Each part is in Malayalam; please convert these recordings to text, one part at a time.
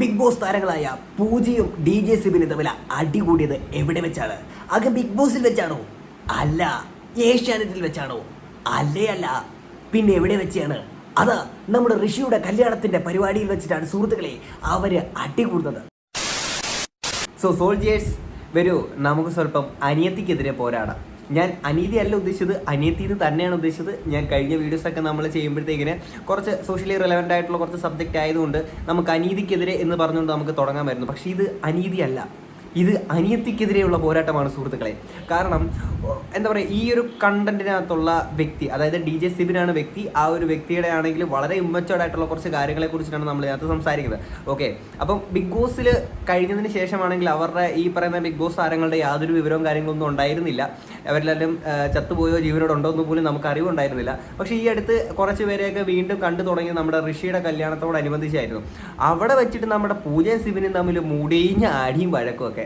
ബിഗ് ബോസ് താരങ്ങളായ പൂജയും ഡി ജെ സിബിനും തമ്മിൽ അടികൂടിയത് എവിടെ വെച്ചാണ്? അത് ബിഗ് ബോസിൽ വെച്ചാണോ? അല്ല ഏഷ്യാനെറ്റിൽ വെച്ചാണോ? അല്ലേ അല്ല. പിന്നെ എവിടെ വെച്ചാണ്? അത് നമ്മുടെ ഋഷിയുടെ കല്യാണത്തിന്റെ പരിപാടിയിൽ വെച്ചിട്ടാണ് സുഹൃത്തുക്കളെ അവർ അടികൂടുന്നത് സോ സോൾജിയേഴ്സ് വരൂ നമുക്ക് സ്വല്പം അനിയത്തിക്കെതിരെ പോരാടാം. ഞാൻ അനീതി അല്ല ഉദ്ദേശിച്ചത് അനീതി തന്നെയാണ് ഉദ്ദേശിച്ചത്. ഞാൻ കഴിഞ്ഞ വീഡിയോസൊക്കെ നമ്മൾ ചെയ്യുമ്പോഴത്തേക്കിന് കുറച്ച് സോഷ്യലി റിലവന്റ് ആയിട്ടുള്ള കുറച്ച് സബ്ജക്റ്റ് ആയതുകൊണ്ട് നമുക്ക് അനീതിക്കെതിരെ എന്ന് പറഞ്ഞുകൊണ്ട് നമുക്ക് തുടങ്ങാമായിരുന്നു പക്ഷേ ഇത് അനീതിയല്ല. ഇത് അനിയത്തിക്കെതിരെയുള്ള പോരാട്ടമാണ് സുഹൃത്തുക്കളെ. കാരണം എന്താ പറയുക ഈ ഒരു കണ്ടന്റിനകത്തുള്ള വ്യക്തി അതായത് ഡി ജെ സിബിനാണ് വ്യക്തി ആ ഒരു വ്യക്തിയുടെ ആണെങ്കിൽ വളരെ ഇമ്മച്ചോർഡ് ആയിട്ടുള്ള കുറച്ച് കാര്യങ്ങളെ കുറിച്ചിട്ടാണ് നമ്മൾ ഇതിനകത്ത് സംസാരിക്കുന്നത്. ഓക്കെ അപ്പം ബിഗ് ബോസിൽ കഴിഞ്ഞതിന് ശേഷമാണെങ്കിൽ അവരുടെ ഈ പറയുന്ന ബിഗ് ബോസ് താരങ്ങളുടെ യാതൊരു വിവരവും കാര്യങ്ങളൊന്നും ഉണ്ടായിരുന്നില്ല. അവരെല്ലാവരും ചത്തുപോയോ ജീവനോടുണ്ടോ എന്ന് പോലും നമുക്ക് അറിവുണ്ടായിരുന്നില്ല പക്ഷേ ഈ അടുത്ത് കുറച്ച് പേരെയൊക്കെ വീണ്ടും കണ്ടു തുടങ്ങി നമ്മുടെ ഋഷിയുടെ കല്യാണത്തോടനുബന്ധിച്ചായിരുന്നു. അവിടെ വെച്ചിട്ട് നമ്മുടെ പൂജയും സിബിനും തമ്മിൽ മുടിഞ്ഞ ആടിയും വഴക്കും ഒക്കെ.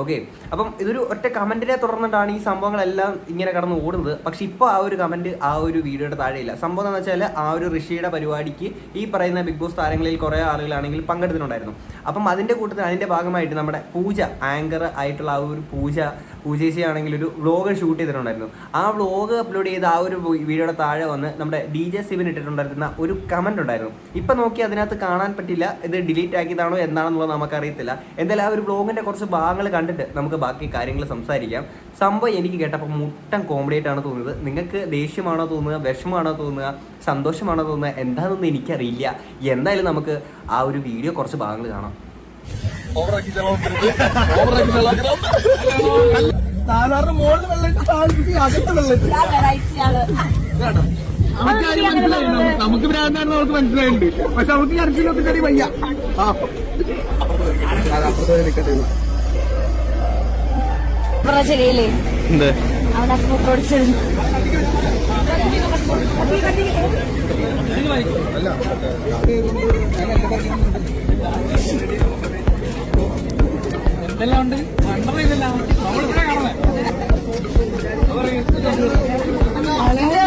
ഓക്കെ അപ്പം ഇതൊരു ഒറ്റ കമന്റിനെ തുടർന്നിട്ടാണ് ഈ സംഭവങ്ങളെല്ലാം ഇങ്ങനെ കടന്ന് ഓടുന്നത്. പക്ഷെ ഇപ്പോൾ ആ ഒരു കമന്റ് ആ ഒരു വീഡിയോയുടെ താഴെയില്ല. സംഭവം എന്ന് വെച്ചാൽ ആ ഒരു ഋഷിയുടെ പരിപാടിക്ക് ഈ പറയുന്ന ബിഗ് ബോസ് താരങ്ങളിൽ കുറേ ആളുകളാണെങ്കിൽ പങ്കെടുത്തിട്ടുണ്ടായിരുന്നു. അപ്പം അതിന്റെ കൂട്ടത്തിൽ അതിന്റെ ഭാഗമായിട്ട് നമ്മുടെ പൂജ ആങ്കർ ആയിട്ടുള്ള ആ ഒരു പൂജ പൂജേശി ആണെങ്കിൽ ഒരു വ്ലോഗ് ഷൂട്ട് ചെയ്തിട്ടുണ്ടായിരുന്നു. ആ വ്ലോഗ് അപ്ലോഡ് ചെയ്ത് ആ ഒരു വീഡിയോയുടെ താഴെ വന്ന് നമ്മുടെ ഡി ജെ സിവിൻ ഇട്ടിട്ടുണ്ടായിരുന്ന ഒരു കമന്റ് ഉണ്ടായിരുന്നു. ഇപ്പം നോക്കി അതിനകത്ത് കാണാൻ പറ്റില്ല. ഇത് ഡിലീറ്റ് ആക്കിയതാണോ എന്താണെന്നുള്ളത് നമുക്കറിയത്തില്ല. എന്തായാലും ആ ഒരു വ്ലോഗിന്റെ കുറച്ച് ഭാഗങ്ങൾ കണ്ടിട്ട് നമുക്ക് ബാക്കി കാര്യങ്ങൾ സംസാരിക്കാം. സംഭവം എനിക്ക് കേട്ടപ്പോൾ മുട്ടൻ കോമഡി ആയിട്ടാണ് തോന്നുന്നത്. നിങ്ങൾക്ക് ദേഷ്യമാണോ തോന്നുക? വിഷമാണോ തോന്നുക? സന്തോഷമാണോ തോന്നുക? എന്താണെന്നൊന്നും എനിക്കറിയില്ല. എന്തായാലും നമുക്ക് ആ ഒരു വീഡിയോ കുറച്ച് ഭാഗങ്ങൾ കാണാം. സാധാരണ മോളിൽ വെള്ളം താഴ്ത്തി അകത്ത് വെള്ളം നമുക്ക് നമുക്ക് ഭ്രാന്താണെന്ന് നമുക്ക് മനസ്സിലായിട്ടുണ്ട്. പക്ഷെ നമുക്ക് കരച്ചിലൊക്കെ കറി വയ്യ. ആ. അപ്പുറത്തെ നിൽക്കട്ടെ എന്ത്? അവൻ സ്കൂട്ടർ ഓടിച്ചിരുന്നു എന്തെല്ലാം ഉണ്ട് കണ്ടറിയില്ല നമ്മളിവിടെ കാണുന്നത് അതിന്റെ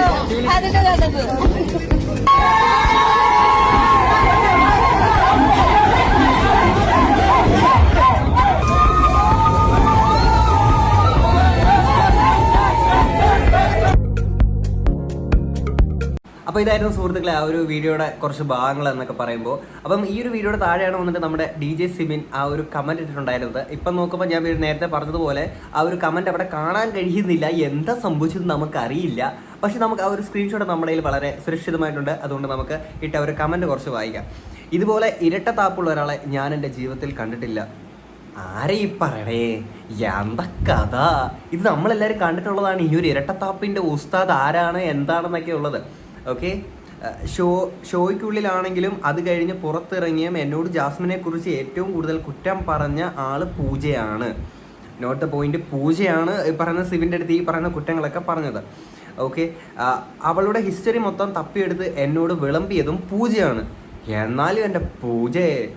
അപ്പോൾ ഇതായിരുന്നു സുഹൃത്തുക്കളെ ആ ഒരു വീഡിയോയുടെ കുറച്ച് ഭാഗങ്ങൾ എന്നൊക്കെ പറയുമ്പോൾ അപ്പം ഈ ഒരു വീഡിയോയുടെ താഴെയാണ് വന്നിട്ട് നമ്മുടെ ഡി ജെ സിബിൻ ആ ഒരു കമന്റ് ഇട്ടിട്ടുണ്ടായിരുന്നത്. ഇപ്പം നോക്കുമ്പോൾ ഞാൻ നേരത്തെ പറഞ്ഞതുപോലെ ആ ഒരു കമന്റ് അവിടെ കാണാൻ കഴിയുന്നില്ല. എന്താ സംഭവിച്ചത് നമുക്കറിയില്ല. പക്ഷേ നമുക്ക് ആ ഒരു സ്ക്രീൻഷോട്ട് നമ്മുടെ കയ്യിൽ വളരെ സുരക്ഷിതമായിട്ടുണ്ട്. അതുകൊണ്ട് നമുക്ക് ഇട്ട ഒരു കമന്റ് കുറച്ച് വായിക്കാം. ഇതുപോലെ ഇരട്ട താപ്പുള്ള ഒരാളെ ഞാൻ എന്റെ ജീവിതത്തിൽ കണ്ടിട്ടില്ല. ആരെ ഈ പറയണേ? എന്താ കഥ ഇത് നമ്മളെല്ലാവരും കണ്ടിട്ടുള്ളതാണ് ഈ ഒരു ഇരട്ടത്താപ്പിന്റെ ഉസ്താദ് ആരാണ്? എന്താണെന്നൊക്കെ ഉള്ളത് ഓക്കെ? ഷോ ഷോയ്ക്കുള്ളിലാണെങ്കിലും അത് കഴിഞ്ഞ് പുറത്തിറങ്ങിയും എന്നോട് ജാസ്മിനെ കുറിച്ച് ഏറ്റവും കൂടുതൽ കുറ്റം പറഞ്ഞ ആൾ പൂജയാണ്. നോട്ട് പോയിന്റ് പൂജയാണ് പറയുന്ന സിവിന്റെ അടുത്ത് ഈ പറയുന്ന കുറ്റങ്ങളൊക്കെ പറഞ്ഞത്. ഓക്കെ? അവളുടെ ഹിസ്റ്ററി മൊത്തം തപ്പിയെടുത്ത് എന്നോട് വിളമ്പിയതും പൂജയാണ്. എന്നാലും എന്റെ പൂജയെ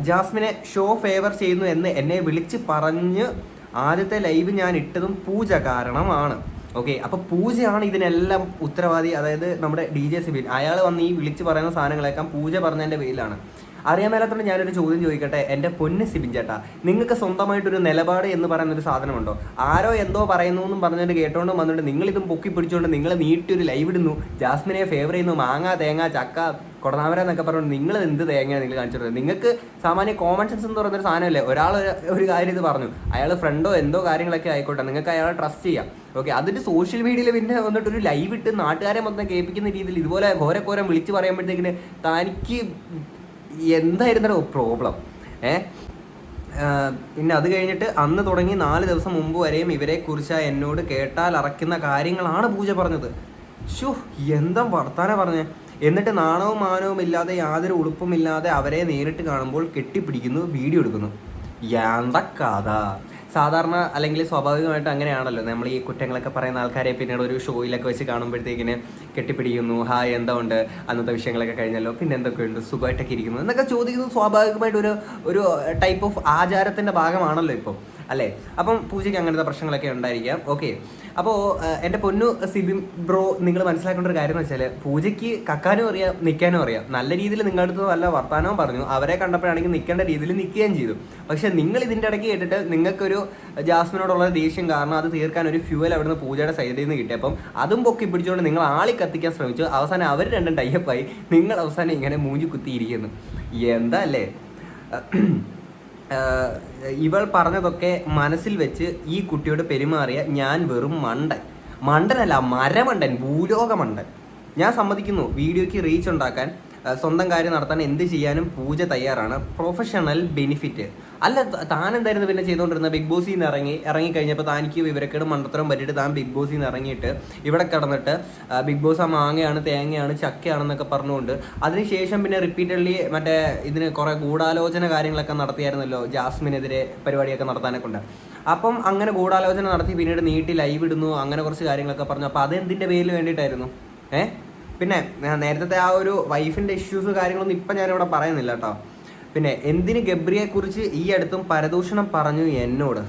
ജാസ്മിനെ ഷോ ഫേവർ ചെയ്യുന്നു എന്ന് എന്നെ വിളിച്ച് പറഞ്ഞ് ആദ്യത്തെ ലൈവ് ഞാൻ ഇട്ടതും പൂജ കാരണമാണ്. ഓക്കെ അപ്പൊ പൂജയാണ് ഇതിനെല്ലാം ഉത്തരവാദി. അതായത് നമ്മുടെ ഡി ജെ സിബിൻ. അയാൾ വന്ന് ഈ വിളിച്ച് പറയുന്ന സാധനങ്ങളേക്കാം പൂജ പറഞ്ഞതിന്റെ പേരിലാണ്. അറിയാൻ മേലാത്തോണ്ട് ഞാനൊരു ചോദ്യം ചോദിക്കട്ടെ? എന്റെ പൊന്ന് സിബിൻ ചേട്ടാ നിങ്ങൾക്ക് സ്വന്തമായിട്ടൊരു നിലപാട് എന്ന് പറയുന്ന ഒരു സാധനമുണ്ടോ? ആരോ എന്തോ പറയുന്നു എന്നും പറഞ്ഞിട്ട് കേട്ടോണ്ട് വന്നിട്ട് നിങ്ങൾ ഇതും പൊക്കി പിടിച്ചുകൊണ്ട് നിങ്ങൾ നീട്ടി ഒരു ലൈവ് ഇടുന്നു. ജാസ്മിനെ ഫേവർ ചെയ്യുന്നു. മാങ്ങ തേങ്ങ ചക്ക കൊടനാമര എന്നൊക്കെ പറഞ്ഞു നിങ്ങൾ എന്ത് തേങ്ങയാണ് നിങ്ങൾ കാണിച്ചിട്ടുള്ളത് നിങ്ങൾക്ക് സാമാന്യ കോമൺ സെൻസ് എന്ന് പറയുന്ന ഒരു സാധനമല്ലേ? ഒരാൾ ഒരു- ഒരു കാര്യം ഇത് പറഞ്ഞു. അയാൾ ഫ്രണ്ടോ എന്തോ കാര്യങ്ങളൊക്കെ ആയിക്കോട്ടെ. നിങ്ങൾക്ക് അയാളെ ട്രസ്റ്റ് ചെയ്യാം. ഓക്കെ അതിന്റെ സോഷ്യൽ മീഡിയയിൽ പിന്നെ വന്നിട്ട് ഒരു ലൈവ് ഇട്ട് നാട്ടുകാരെ മൊത്തം കേൾപ്പിക്കുന്ന രീതിയിൽ ഇതുപോലെ ഘോരഘോരം വിളിച്ച് പറയുമ്പോഴത്തേക്കിന് തനിക്ക് എന്തായിരുന്നോ പ്രോബ്ലം ഏ? പിന്നെ അത് കഴിഞ്ഞിട്ട് അന്ന് തുടങ്ങി നാല് ദിവസം മുമ്പ് വരെയും ഇവരെ കുറിച്ച് എന്നോട് കേട്ടാൽ അറക്കുന്ന കാര്യങ്ങളാണ് പൂജ പറഞ്ഞത്. ഷു എന്താ വർത്താന പറഞ്ഞേ? എന്നിട്ട് നാണവും മാനവും ഇല്ലാതെ യാതൊരു ഉളുപ്പുമില്ലാതെ അവരെ നേരിട്ട് കാണുമ്പോൾ കെട്ടിപ്പിടിക്കുന്നു വീഡിയോ എടുക്കുന്നു. എന്താ കഥ സാധാരണ അല്ലെങ്കിൽ സ്വാഭാവികമായിട്ട് അങ്ങനെയാണല്ലോ. നമ്മൾ ഈ കുറ്റങ്ങളൊക്കെ പറയുന്ന ആൾക്കാരെ പിന്നീട് ഒരു ഷോയിലൊക്കെ വെച്ച് കാണുമ്പോഴത്തേക്കിന് കെട്ടിപ്പിടിക്കുന്നു. ഹായ് എന്താ ഉണ്ട് അന്നത്തെ വിഷയങ്ങളൊക്കെ കഴിഞ്ഞല്ലോ. പിന്നെ എന്തൊക്കെയുണ്ട്? സുഖമായിട്ടൊക്കെ ഇരിക്കുന്നു എന്നൊക്കെ ചോദിക്കുന്നത് സ്വാഭാവികമായിട്ട് ഒരു ഒരു ടൈപ്പ് ഓഫ് ആചാരത്തിന്റെ ഭാഗമാണല്ലോ ഇപ്പോൾ അല്ലേ? അപ്പം പൂജയ്ക്ക് അങ്ങനത്തെ പ്രശ്നങ്ങളൊക്കെ ഉണ്ടായിരിക്കാം. ഓക്കെ അപ്പോൾ എന്റെ പൊന്നു സിബിൻ ബ്രോ നിങ്ങൾ മനസ്സിലാക്കേണ്ട ഒരു കാര്യം എന്ന് വെച്ചാൽ പൂജയ്ക്ക് കക്കാനും അറിയാം നിൽക്കാനും അറിയാം. നല്ല രീതിയിൽ നിങ്ങളുടെ അടുത്ത് നല്ല വർത്താനവും പറഞ്ഞു. അവരെ കണ്ടപ്പോഴാണെങ്കിൽ നിൽക്കേണ്ട രീതിയിൽ നിൽക്കുകയും ചെയ്തു. പക്ഷെ നിങ്ങൾ ഇതിന്റെ ഇടയ്ക്ക് കേട്ടിട്ട് നിങ്ങൾക്കൊരു ജാസ്മിനോടുള്ള ദേഷ്യം കാരണം അത് തീർക്കാൻ ഒരു ഫ്യൂവൽ അവിടുന്ന് പൂജയുടെ സൈഡിൽ നിന്ന് കിട്ടി. അപ്പം അതും പൊക്കി പിടിച്ചുകൊണ്ട് നിങ്ങൾ ആളി കത്തിക്കാൻ ശ്രമിച്ചു. അവസാനം അവർ രണ്ടും ടൈപ്പായി നിങ്ങൾ അവസാനം ഇങ്ങനെ മൂഞ്ചി കുത്തിയിരിക്കുന്നു. എന്താ അല്ലേ? ഇവൾ പറഞ്ഞതൊക്കെ മനസ്സിൽ വെച്ച് ഈ കുട്ടിയോട് പെരുമാറിയ ഞാൻ വെറും മണ്ടൻ. മണ്ടനല്ല മരമണ്ടൻ ഭൂലോകമണ്ടൻ. ഞാൻ സമ്മതിക്കുന്നു വീഡിയോയ്ക്ക് റീച്ച് ഉണ്ടാക്കാൻ. സ്വന്തം കാര്യം നടത്താൻ എന്ത് ചെയ്യാനും പൂജ തയ്യാറാണ്. പ്രൊഫഷണൽ ബെനിഫിറ്റ് അല്ല താൻ എന്തായിരുന്നു പിന്നെ ചെയ്തുകൊണ്ടിരുന്നത് ബിഗ് ബോസിൽ നിന്ന് ഇറങ്ങി ഇറങ്ങിക്കഴിഞ്ഞപ്പോൾ താനിക്ക് വിവരക്കേട് മണ്ടത്തരം പറ്റിയിട്ട് താൻ ബിഗ് ബോസിൽ നിന്ന് ഇറങ്ങിയിട്ട് ഇവിടെ കിടന്നിട്ട് ബിഗ് ബോസ് ആ മാങ്ങയാണ് തേങ്ങയാണ് ചക്കയാണെന്നൊക്കെ പറഞ്ഞുകൊണ്ട് അതിനുശേഷം പിന്നെ റിപ്പീറ്റഡ്ലി മറ്റേ ഇതിന് കുറേ ഗൂഢാലോചന കാര്യങ്ങളൊക്കെ നടത്തിയായിരുന്നല്ലോ ജാസ്മിനെതിരെ പരിപാടിയൊക്കെ നടത്താനൊക്കെ ഉണ്ട്. അപ്പം അങ്ങനെ ഗൂഢാലോചന നടത്തി പിന്നീട് നീട്ടി ലൈവ് ഇടുന്നു അങ്ങനെ കുറച്ച് കാര്യങ്ങളൊക്കെ പറഞ്ഞു. അപ്പോൾ അതെന്തിന്റെ പേരിൽ വേണ്ടിയിട്ടായിരുന്നു? ഏ? പിന്നെ നേരത്തെ ആ ഒരു വൈഫിന്റെ ഇഷ്യൂസ് കാര്യങ്ങളൊന്നും ഇപ്പം ഞാനിവിടെ പറയുന്നില്ല കേട്ടോ. പിന്നെ എന്തിന് ഗബ്രിയെക്കുറിച്ച് ഈ അടുത്തും പരദൂഷണം പറഞ്ഞു എന്നോട്?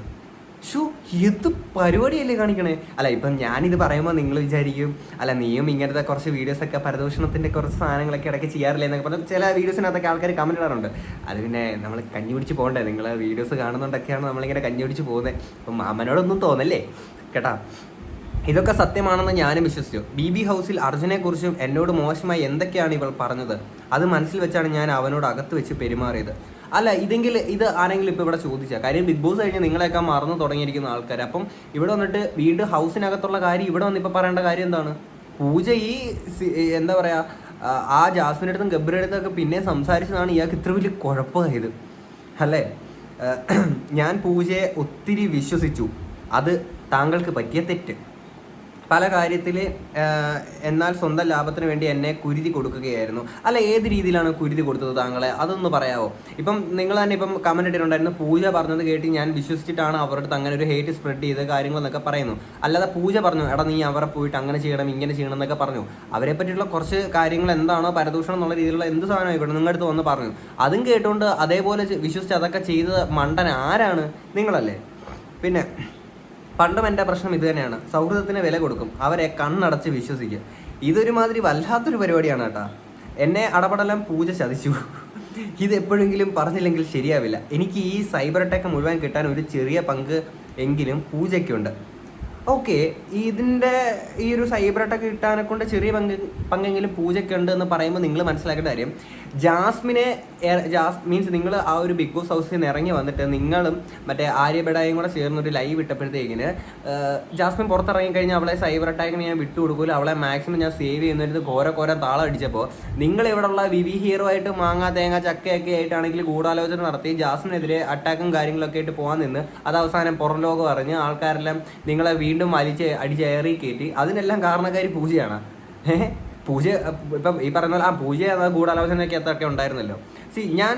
ഷു എന്ത് പരിപാടിയല്ലേ കാണിക്കണേ? അല്ല ഇപ്പം ഞാനിത് പറയുമ്പോൾ നിങ്ങൾ വിചാരിക്കും അല്ല നീയും ഇങ്ങനത്തെ കുറച്ച് വീഡിയോസൊക്കെ പരദൂഷണത്തിന്റെ കുറച്ച് സാധനങ്ങളൊക്കെ ഇടയ്ക്ക് ചെയ്യാറില്ലേ എന്നൊക്കെ പറഞ്ഞാൽ ചില വീഡിയോസിനകത്തൊക്കെ ആൾക്കാർ കമന്റ് ഇടാറുണ്ട്. അത് പിന്നെ നമ്മൾ കഞ്ഞി പിടിച്ച് പോകണ്ടേ? നിങ്ങൾ വീഡിയോസ് കാണുന്നുണ്ടൊക്കെയാണ് നമ്മളിങ്ങനെ കഞ്ഞി പിടിച്ച് പോകുന്നത് അപ്പം മാമനോടൊന്നും തോന്നല്ലേ? കേട്ടാ? ഇതൊക്കെ സത്യമാണെന്ന് ഞാനും വിശ്വസിച്ചു. ബി ബി ഹൗസിൽ അർജുനെക്കുറിച്ചും എന്നോട് മോശമായി എന്തൊക്കെയാണ് ഇവൾ പറഞ്ഞത്? അത് മനസ്സിൽ വെച്ചാണ് ഞാൻ അവനോട് അകത്ത് വെച്ച് പെരുമാറിയത്. അല്ല ഇതെങ്കിൽ ഇത് ആരെങ്കിലും ഇപ്പോൾ ഇവിടെ ചോദിച്ചാൽ കാര്യം ബിഗ് ബോസ് കഴിഞ്ഞ് നിങ്ങളെയൊക്കെ മറന്നു തുടങ്ങിയിരിക്കുന്ന ആൾക്കാർ അപ്പം ഇവിടെ വന്നിട്ട് വീണ്ടും ഹൗസിനകത്തുള്ള കാര്യം ഇവിടെ വന്നിപ്പോൾ പറയേണ്ട കാര്യം എന്താണ്? പൂജ ഈ എന്താ പറയുക ആ ജാസ്മിന്റെ അടുത്തും ഗബ്രിയുടെ അടുത്തൊക്കെ പിന്നെ സംസാരിച്ചതാണ് ഇയാൾക്ക് ഇത്ര വലിയ കുഴപ്പമായത്. അല്ലേ? ഞാൻ പൂജയെ ഒത്തിരി വിശ്വസിച്ചു. അത് താങ്കൾക്ക് പറ്റിയ തെറ്റ്. പല കാര്യത്തിൽ എന്നാൽ സ്വന്തം ലാഭത്തിന് വേണ്ടി എന്നെ കുരുതി കൊടുക്കുകയായിരുന്നു. അല്ല ഏത് രീതിയിലാണ് കുരുതി കൊടുത്തത് താങ്കളെ? അതൊന്ന് പറയാവോ? ഇപ്പം നിങ്ങൾ തന്നെ ഇപ്പം കമന്റ് ഇട്ടിട്ടുണ്ടായിരുന്നു പൂജ പറഞ്ഞത് കേട്ട് ഞാൻ വിശ്വസിച്ചിട്ടാണ് അവരുടെ അടുത്ത് അങ്ങനെ ഒരു ഹേറ്റ് സ്പ്രെഡ് ചെയ്ത കാര്യങ്ങളെന്നൊക്കെ പറയുന്നു. അല്ലാതെ പൂജ പറഞ്ഞു എടാ നീ അവരെ പോയിട്ട് അങ്ങനെ ചെയ്യണം ഇങ്ങനെ ചെയ്യണം എന്നൊക്കെ പറഞ്ഞു. അവരെ പറ്റിയിട്ടുള്ള കുറച്ച് കാര്യങ്ങൾ എന്താണോ പരദൂഷണം എന്നുള്ള രീതിയിലുള്ള എന്ത് സാധനം ആയിക്കോട്ടെ നിങ്ങളുടെ അടുത്ത് വന്ന് പറഞ്ഞു. അതും കേട്ടുകൊണ്ട് അതേപോലെ വിശ്വസിച്ച് അതൊക്കെ ചെയ്ത് മണ്ടൻ ആരാണ്? നിങ്ങളല്ലേ? പിന്നെ പണ്ടും എന്റെ പ്രശ്നം ഇത് തന്നെയാണ്. സൗഹൃദത്തിന് വില കൊടുക്കും. അവരെ കണ്ണടച്ച് വിശ്വസിക്കും ഇതൊരുമാതിരി വല്ലാത്തൊരു പരിപാടിയാണ് കേട്ടാ. എന്നെ അടപടലം പൂജ ചതിച്ചു. ഇത് എപ്പോഴെങ്കിലും പറഞ്ഞില്ലെങ്കിൽ ശരിയാവില്ല. എനിക്ക് ഈ സൈബർ അറ്റാക്ക് മുഴുവൻ കിട്ടാൻ ഒരു ചെറിയ പങ്ക് എങ്കിലും പൂജയ്ക്കുണ്ട്. ഓക്കെ ഇതിന്റെ ഈ ഒരു സൈബർ അറ്റാക്ക് കിട്ടാനെ കൊണ്ട് ചെറിയ പങ്ക് പങ്കെങ്കിലും പൂജയ്ക്കുണ്ട് എന്ന് പറയുമ്പോൾ നിങ്ങൾ മനസ്സിലാക്കേണ്ട കാര്യം ജാസ്മിനെ ജാസ് മീൻസ് നിങ്ങൾ ആ ഒരു ബിഗ് ബോസ് ഹൗസിൽ നിന്ന് ഇറങ്ങി വന്നിട്ട് നിങ്ങളും മറ്റേ ആര്യബടായും കൂടെ ചേർന്ന് ഒരു ലൈവ് ഇട്ടപ്പോഴത്തേക്കിന് ജാസ്മിൻ പുറത്തിറങ്ങി കഴിഞ്ഞാൽ അവളെ സൈബർ അറ്റാക്കിന് ഞാൻ വിട്ടു കൊടുക്കൂല അവളെ മാക്സിമം ഞാൻ സേവ് ചെയ്യുന്നൊരു ഘോര ഘോര താളം അടിച്ചപ്പോൾ നിങ്ങൾ ഇവിടെയുള്ള വിവി ഹീറോ ആയിട്ട് മാങ്ങ തേങ്ങ ചക്കയൊക്കെ ആയിട്ടാണെങ്കിൽ ഗൂഢാലോചന നടത്തി ജാസ്മിനെതിരെ അറ്റാക്കും കാര്യങ്ങളൊക്കെ ആയിട്ട് പോകാൻ നിന്ന് അത് അവസാനം പുറം ലോകം അറിഞ്ഞ് ആൾക്കാരെല്ലാം നിങ്ങളെ വീണ്ടും വലിച്ച് അടിച്ചേറി കയറ്റി അതിനെല്ലാം കാരണക്കാരി പൂജയാണ്. ഏഹ് പൂജ ഇപ്പം ഈ പറയുന്ന പോലെ ആ പൂജ എന്ന ഗൂഢാലോചനയ്ക്കകത്തൊക്കെ ഉണ്ടായിരുന്നല്ലോ. സി ഞാൻ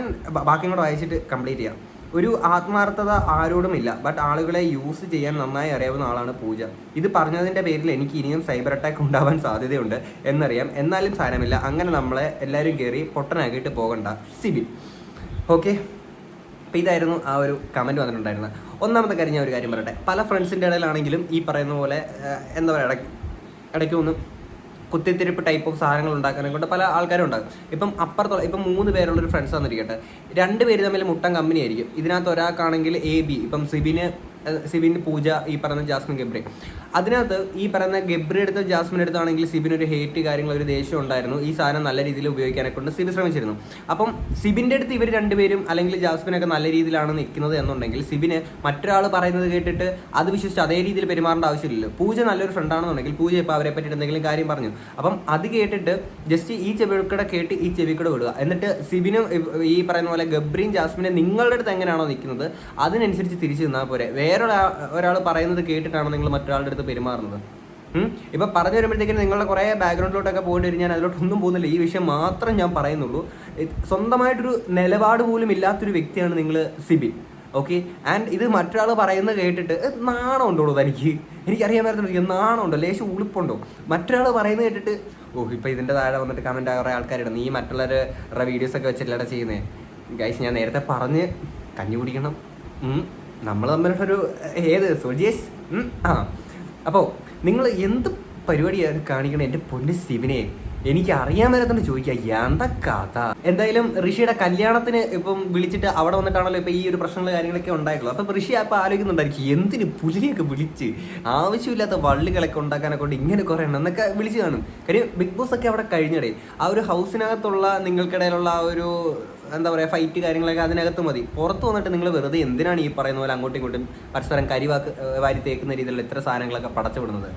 ബാക്കി കൂടെ വായിച്ചിട്ട് കംപ്ലീറ്റ് ചെയ്യാം. ഒരു ആത്മാർത്ഥത ആരോടുമില്ല ബട്ട് ആളുകളെ യൂസ് ചെയ്യാൻ നന്നായി അറിയാവുന്ന ആളാണ് പൂജ ഇത് പറഞ്ഞതിന്റെ പേരിൽ എനിക്ക് ഇനിയും സൈബർ അറ്റാക്ക് ഉണ്ടാവാൻ സാധ്യതയുണ്ട് എന്നറിയാം. എന്നാലും സാരമില്ല അങ്ങനെ നമ്മളെ എല്ലാവരും കയറി പൊട്ടനാക്കിയിട്ട് പോകണ്ട. സിബിൻ. ഓക്കെ അപ്പോൾ ഇതായിരുന്നു ആ ഒരു കമന്റ് വന്നിട്ടുണ്ടായിരുന്നത്. ഒന്നാമത്തെ കാര്യം ഞാൻ ഒരു കാര്യം പറയട്ടെ. പല ഫ്രണ്ട്സിന്റെ ഇടയിലാണെങ്കിലും ഈ പറയുന്ന പോലെ എന്താ പറയുക ഇടയ്ക്ക് ഇടയ്ക്ക് ഒന്ന് കുത്തിത്തിരിപ്പ് ടൈപ്പ് ഓഫ് സാധനങ്ങൾ ഉണ്ടാക്കാനും കൊണ്ട് പല ആൾക്കാരും ഉണ്ടാകും ഇപ്പം അപ്പുറത്തുള്ള ഇപ്പം മൂന്ന് പേരുള്ള ഒരു ഫ്രണ്ട്സ് വന്നിരിക്കട്ടെ. രണ്ട് പേര് തമ്മിൽ മുട്ടൻ കമ്പനി ആയിരിക്കും. ഇതിനകത്ത് ഒരാൾക്കാണെങ്കിൽ എ ബി ഇപ്പം സിബിന് സിബിൻ പൂജ ഈ പറയുന്ന ജാസ്മിൻ ഗബ്രി അതിനകത്ത് ഈ പറയുന്ന ഗബ്രി എടുത്ത ജാസ്മിൻ എടുത്താണെങ്കിൽ സിബിന് ഒരു ഹേറ്റ് കാര്യങ്ങൾ ഒരു ദേഷ്യം ഉണ്ടായിരുന്നു. ഈ സാധനം നല്ല രീതിയിൽ ഉപയോഗിക്കാനൊക്കെ കൊണ്ട് സിബി ശ്രമിച്ചിരുന്നു. അപ്പം സിബിന്റെ അടുത്ത് ഇവർ രണ്ടുപേരും അല്ലെങ്കിൽ ജാസ്മിനൊക്കെ നല്ല രീതിയിലാണ് നിൽക്കുന്നത് എന്നുണ്ടെങ്കിൽ സിബിന് മറ്റൊരാൾ പറയുന്നത് കേട്ടിട്ട് അത് വിശ്വസിച്ച് അതേ രീതിയിൽ പെരുമാറേണ്ട ആവശ്യമില്ല പൂജ നല്ലൊരു ഫ്രണ്ടാണെന്നുണ്ടെങ്കിൽ പൂജ ഇപ്പോൾ അവരെ പറ്റിയിട്ട് എന്തെങ്കിലും കാര്യം പറഞ്ഞു. അപ്പം അത് കേട്ടിട്ട് ജസ്റ്റ് ഈ ചെവിക്കൂടെ കേട്ട് ഈ ചെവിക്കൂടെ വിടുക. എന്നിട്ട് സിബിനും ഈ പറയുന്ന പോലെ ഗബ്രിയും ജാസ്മിനെ നിങ്ങളുടെ അടുത്ത് എങ്ങനെയാണോ നിൽക്കുന്നത് അതിനനുസരിച്ച് തിരിച്ചു നിന്നാൽ പോരെ. വേറൊരാൾ ഒരാൾ പറയുന്നത് കേട്ടിട്ടാണോ നിങ്ങൾ മറ്റൊരാളുടെ അടുത്ത് പെരുമാറുന്നത്. ഉം? ഇപ്പൊ പറഞ്ഞു വരുമ്പോഴത്തേക്കും നിങ്ങളുടെ കുറേ ബാക്ക്ഗ്രൗണ്ടിലോട്ടൊക്കെ പോയിട്ട് വരും ഞാൻ അതിലോട്ടൊന്നും പോകുന്നില്ല. ഈ വിഷയം മാത്രം ഞാൻ പറയുന്നുള്ളൂ. സ്വന്തമായിട്ടൊരു നിലപാട് പോലും ഇല്ലാത്തൊരു വ്യക്തിയാണ് നിങ്ങൾ സിബിൻ. ഓക്കെ? ആൻഡ് ഇത് മറ്റൊരാൾ പറയുന്നത് കേട്ടിട്ട് "ഏ, നാണം ഉണ്ടോ തനിക്ക്? എനിക്കറിയാൻ പറ്റുന്നില്ല നാണം ഉണ്ടോ ലേശം ഉളുപ്പുണ്ടോ? മറ്റൊരാൾ പറയുന്നത് കേട്ടിട്ട് ഓ ഇപ്പൊ ഇതിന്റെ താഴെ വന്നിട്ട് കമന്റ് കുറേ ആൾക്കാരുണ്ട്. നീ മറ്റുള്ളവരുടെ വീഡിയോസ് ഒക്കെ വെച്ചിട്ടല്ലേ ചെയ്യുന്നത് ഗൈസ് ഞാൻ നേരത്തെ പറഞ്ഞ് കഞ്ഞി കുടിക്കണം. നമ്മൾ തമ്മിലൊരു ഏത്? സുജേഷ് ആ. അപ്പോൾ നിങ്ങൾ എന്ത് പരിപാടിയാണ് കാണിക്കണേ? എന്റെ പൊന്ന് സിബിനെ എനിക്ക് അറിയാൻ മേലത്തോണ്ട് ചോദിക്കുക എന്താ കഥ? എന്തായാലും ഋഷിയുടെ കല്യാണത്തിന് ഇപ്പം വിളിച്ചിട്ട് അവിടെ വന്നിട്ടാണല്ലോ ഇപ്പം ഈ ഒരു പ്രശ്നങ്ങൾ കാര്യങ്ങളൊക്കെ ഉണ്ടായിട്ടുള്ളത്. അപ്പം ഋഷി അപ്പം ആലോചിക്കുന്നുണ്ടായിരിക്കും എന്തിന് പുലിയൊക്കെ വിളിച്ച് ആവശ്യമില്ലാത്ത വള്ളികളൊക്കെ ഉണ്ടാക്കാനെ കൊണ്ട് ഇങ്ങനെ കുറേ എണ്ണം എന്നൊക്കെ വിളിച്ചു കാണും. കാര്യം ബിഗ് ബോസ് ഒക്കെ അവിടെ കഴിഞ്ഞടേ ആ ഒരു ഹൗസിനകത്തുള്ള നിങ്ങൾക്കിടയിലുള്ള ആ ഒരു എന്താ പറയുക ഫൈറ്റ് കാര്യങ്ങളൊക്കെ അതിനകത്ത് മതി. പുറത്ത് വന്നിട്ട് നിങ്ങൾ വെറുതെ എന്തിനാണ് ഈ പറയുന്ന പോലെ അങ്ങോട്ടും ഇങ്ങോട്ടും പരസ്പരം കരിവാക്ക് വാരി തേക്കുന്ന രീതിയിലുള്ള ഇത്ര സാധനങ്ങളൊക്കെ പടച്ചുവിടുന്നത്?